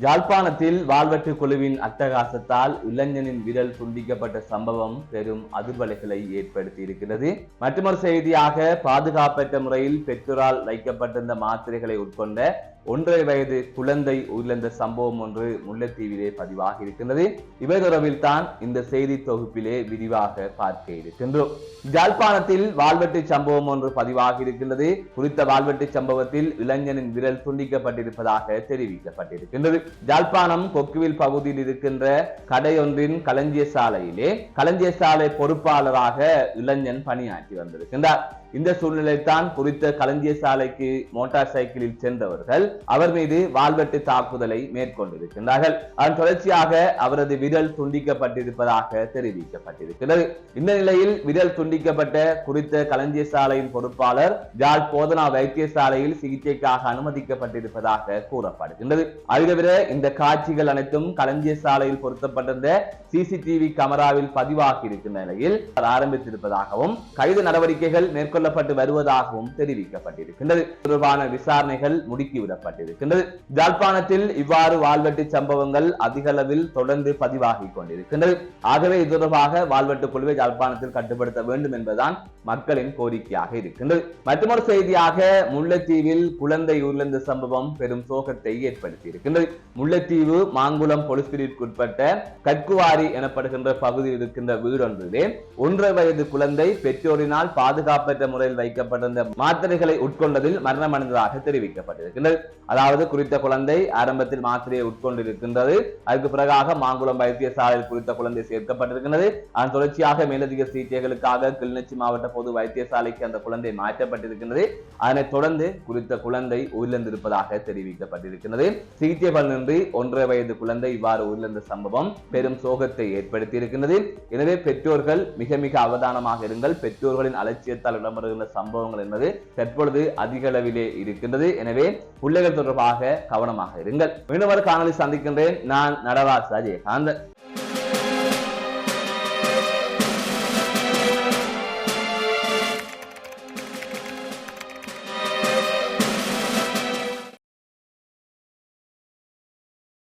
யாழ்ப்பாணத்தில் வாழ்வெட்டு குழுவின் அட்டகாசத்தால் இளைஞனின் விரல் துண்டிக்கப்பட்ட சம்பவம் பெரும் அதிர்வலைகளை ஏற்படுத்தி இருக்கிறது மற்றொரு செய்தியாக பாதுகாப்பற்ற முறையில் பெற்றோரால் வைக்கப்பட்டிருந்த மாத்திரைகளை உட்கொண்ட ஒன்றரை வயது குழந்தை உயிரிழந்த சம்பவம் ஒன்று முல்லைத்தீவிலே பதிவாகி இருக்கின்றது. இவை தொடர்பில் தான் இந்த செய்தி தொகுப்பிலே விரிவாக பார்க்க இருக்கின்றோம். ஜாழ்ப்பாணத்தில் வால்வெட்டு சம்பவம் ஒன்று பதிவாகி இருக்கின்றது. குறித்த வால்வெட்டு சம்பவத்தில் இளைஞனின் விரல் துண்டிக்கப்பட்டிருப்பதாக தெரிவிக்கப்பட்டிருக்கின்றது. ஜாழ்ப்பாணம் கொக்குவில் பகுதியில் இருக்கின்ற கடையொன்றின் களஞ்சிய சாலையிலே களஞ்சிய சாலை பொறுப்பாளராக இளைஞன் பணியாற்றி வந்திருக்கின்றார். இந்த சூழ்நிலைத்தான் குறித்த களஞ்சிய சாலைக்கு மோட்டார் சைக்கிளில் சென்றவர்கள் அவர் மீது வாள்வெட்டு தாக்குதலை மேற்கொண்டிருக்கின்றார்கள். அதன் தொடர்ச்சியாக அவரது விரல் துண்டிக்கப்பட்டிருப்பதாக தெரிவிக்கப்பட்டிருக்கிறது. இந்த நிலையில் விரல் துண்டிக்கப்பட்ட குறித்த களஞ்சிய சாலையின் பொறுப்பாளர் ஜால் போதனா வைத்தியசாலையில் சிகிச்சைக்காக அனுமதிக்கப்பட்டிருப்பதாக கூறப்படுகின்றது. அது தவிர இந்த காட்சிகள் அனைத்தும் களஞ்சிய சாலையில் பொருத்தப்பட்டிருந்த சிசிடிவி கமராவில் பதிவாகி இருக்கின்ற நிலையில் ஆரம்பித்திருப்பதாகவும் கைது நடவடிக்கைகள் மேற்கொள்ள மேற்கொள்ளப்பட்டு வருவதாகவும் தெரிவிக்கப்பட்டிருக்கின்றது. தொடர்பான விசாரணைகள் முடுக்கிவிடப்பட்டிருக்கின்றது. ஜாழ்ப்பாணத்தில் இவ்வாறு வாழ்வெட்டு சம்பவங்கள் அதிக அளவில் தொடர்ந்து பதிவாகி கொண்டிருக்கின்றது. ஆகவே இது தொடர்பாக வாழ்வெட்டு குழுவை ஜாழ்ப்பாணத்தில் கட்டுப்படுத்த வேண்டும் என்பதுதான் மக்களின் கோரிக்கையாக இருக்கின்றது. மற்றொரு செய்தியாக முல்லைத்தீவில் குழந்தை உருளந்த சம்பவம் பெரும் சோகத்தை ஏற்படுத்தி இருக்கின்றது முல்லைத்தீவு மாங்குளம் போலீஸ் பிரிவிற்குட்பட்ட கற்குவாரி எனப்படுகின்ற பகுதியில் இருக்கின்ற வீடொன்றிலே ஒன்றரை வயது குழந்தை பெற்றோரினால் பாதுகாப்பற்ற முறையில் வைக்கப்பட்டிருந்த மாத்திரைகளை உட்கொண்டதில் மரணமடைந்ததாக தெரிவிக்கப்பட்டிருக்கின்றது. அதாவது குறித்த குழந்தை ஆரம்பத்தில் மாத்திரையை உட்கொண்டிருக்கின்றது. அதுக்கு பிறகாக மாங்குளம் வைத்தியசாலையில் குறித்த குழந்தை சேர்க்கப்பட்டிருக்கின்றது. அதன் தொடர்ச்சியாக மேலதிக சிகிச்சைகளுக்காக கிளிநொச்சி மாவட்ட பொது வைத்தியசாலைக்கு அந்த குழந்தை மாற்றப்பட்டிருக்கின்றது. அதனைத் தொடர்ந்து குறித்த குழந்தை உயிரிழந்திருப்பதாக தெரிவிக்கப்பட்டிருக்கின்றது. சிகிச்சை பலனின்றி ஒன்றரை வயது குழந்தை இவ்வாறு உயிரிழந்த சம்பவம் பெரும் சோகத்தை ஏற்படுத்தியிருக்கின்றது. எனவே பெற்றோர்கள் மிக மிக அவதானமாக இருங்கள். பெற்றோர்களின் அலட்சியத்தால் இடம் இடம்பெறுகின்ற சம்பவங்கள் என்பது தற்பொழுது அதிக அளவிலே இருக்கின்றது. எனவே பிள்ளைகள் தொடர்பாக கவனமாக இருங்கள். மீண்டும் காணொலி சந்திக்கின்றேன். நான் நடராஜ் அஜயகாந்தன்